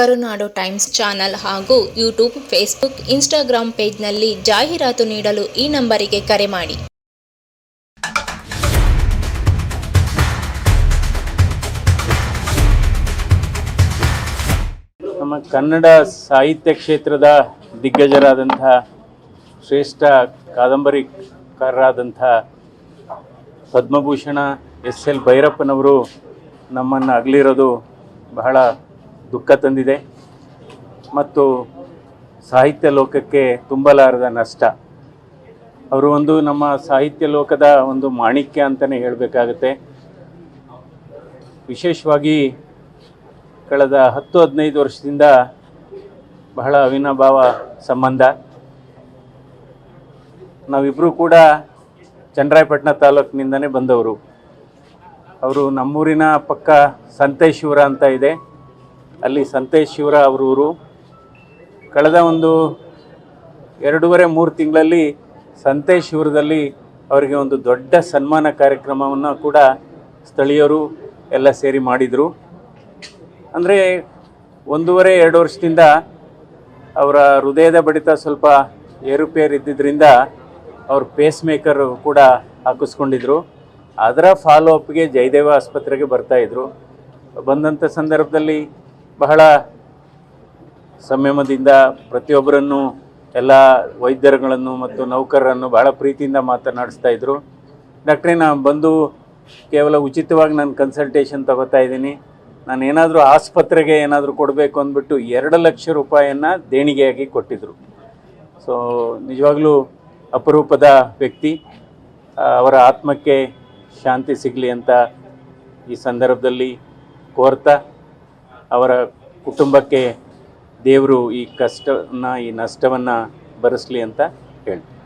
ಕರುನಾಡು times channel ಹಾಗೂ YouTube, Facebook Instagram ಪೇಜ್ನಲ್ಲಿ ಜಾಹೀರಾತು ನೀಡಲು ಈ ನಂಬರಿಗೆ ಕರೆ ಮಾಡಿ. ನಮ್ಮ ಕನ್ನಡ ಸಾಹಿತ್ಯ ಕ್ಷೇತ್ರದ ದಿಗ್ಗಜರಾದಂಥ ಶ್ರೇಷ್ಠ ಕಾದಂಬರಿಕಾರರಾದಂಥ ಪದ್ಮಭೂಷಣ ಎಸ್ ಎಲ್ ಭೈರಪ್ಪನವರು ನಮ್ಮನ್ನು ಅಗಲಿರೋದು ಬಹಳ ದುಃಖ ತಂದಿದೆ. ಮತ್ತು ಸಾಹಿತ್ಯ ಲೋಕಕ್ಕೆ ತುಂಬಲಾರದ ನಷ್ಟ. ಅವರು ಒಂದು ನಮ್ಮ ಸಾಹಿತ್ಯ ಲೋಕದ ಒಂದು ಮಾಣಿಕ್ಯ ಅಂತಲೇ ಹೇಳಬೇಕಾಗತ್ತೆ. ವಿಶೇಷವಾಗಿ ಕಳೆದ ಹತ್ತು, ಹದಿನೈದು ವರ್ಷದಿಂದ ಬಹಳ ಅವಿನಾಭಾವ ಸಂಬಂಧ. ನಾವಿಬ್ಬರೂ ಕೂಡ ಚಂದ್ರಾಯಪಟ್ಟಣ ತಾಲೂಕಿನಿಂದನೇ ಬಂದವರು. ಅವರು ನಮ್ಮೂರಿನ ಪಕ್ಕ ಸಂತೇಶ್ವರ ಅಂತ ಇದೆ. ಅಲ್ಲಿ ಸಂತೇಶ್ ಶಿವರ ಊರು ಕಳೆದ ಒಂದು ಎರಡೂವರೆ ಮೂರು ತಿಂಗಳಲ್ಲಿ ಸಂತೇಶ್ವರದಲ್ಲಿ ಅವರಿಗೆ ಒಂದು ದೊಡ್ಡ ಸನ್ಮಾನ ಕಾರ್ಯಕ್ರಮವನ್ನು ಕೂಡ ಸ್ಥಳೀಯರು ಎಲ್ಲ ಸೇರಿ ಮಾಡಿದರು. ಅಂದರೆ ಒಂದೂವರೆ, ಎರಡು ವರ್ಷದಿಂದ ಅವರ ಹೃದಯದ ಬಡಿತ ಸ್ವಲ್ಪ ಏರುಪೇರು ಇದ್ದಿದ್ದರಿಂದ ಅವರು ಪೇಸ್ ಮೇಕರ್ ಕೂಡ ಹಾಕಿಸ್ಕೊಂಡಿದ್ರು. ಅದರ ಫಾಲೋ ಅಪ್ಗೆ ಜಯದೇವ ಆಸ್ಪತ್ರೆಗೆ ಬರ್ತಾಯಿದ್ರು ಬಂದಂಥ ಸಂದರ್ಭದಲ್ಲಿ ಬಹಳ ಸಂಯಮದಿಂದ ಪ್ರತಿಯೊಬ್ಬರನ್ನು, ಎಲ್ಲ ವೈದ್ಯರುಗಳನ್ನು ಮತ್ತು ನೌಕರರನ್ನು ಬಹಳ ಪ್ರೀತಿಯಿಂದ ಮಾತನಾಡಿಸ್ತಾ ಇದ್ದರು ಡಾಕ್ಟ್ರೇ ನಾನು ಬಂದು ಕೇವಲ ಉಚಿತವಾಗಿ ನಾನು ಕನ್ಸಲ್ಟೇಷನ್ ತಗೋತಾ ಇದ್ದೀನಿ. ನಾನು ಏನಾದರೂ ಆಸ್ಪತ್ರೆಗೆ ಏನಾದರೂ ಕೊಡಬೇಕು ಅಂದ್ಬಿಟ್ಟು ಎರಡು ಲಕ್ಷ ರೂಪಾಯಿಯನ್ನು ದೇಣಿಗೆಯಾಗಿ ಕೊಟ್ಟಿದ್ದರು ಸೊ ನಿಜವಾಗ್ಲೂ ಅಪರೂಪದ ವ್ಯಕ್ತಿ. ಅವರ ಆತ್ಮಕ್ಕೆ ಶಾಂತಿ ಸಿಗಲಿ ಅಂತ ಈ ಸಂದರ್ಭದಲ್ಲಿ ಕೋರ್ತಾ ಅವರ ಕುಟುಂಬಕ್ಕೆ ದೇವರು ಈ ಕಷ್ಟವನ್ನು ಈ ನಷ್ಟವನ್ನು ಭರಿಸಲಿ ಅಂತ ಹೇಳ್ತೀನಿ.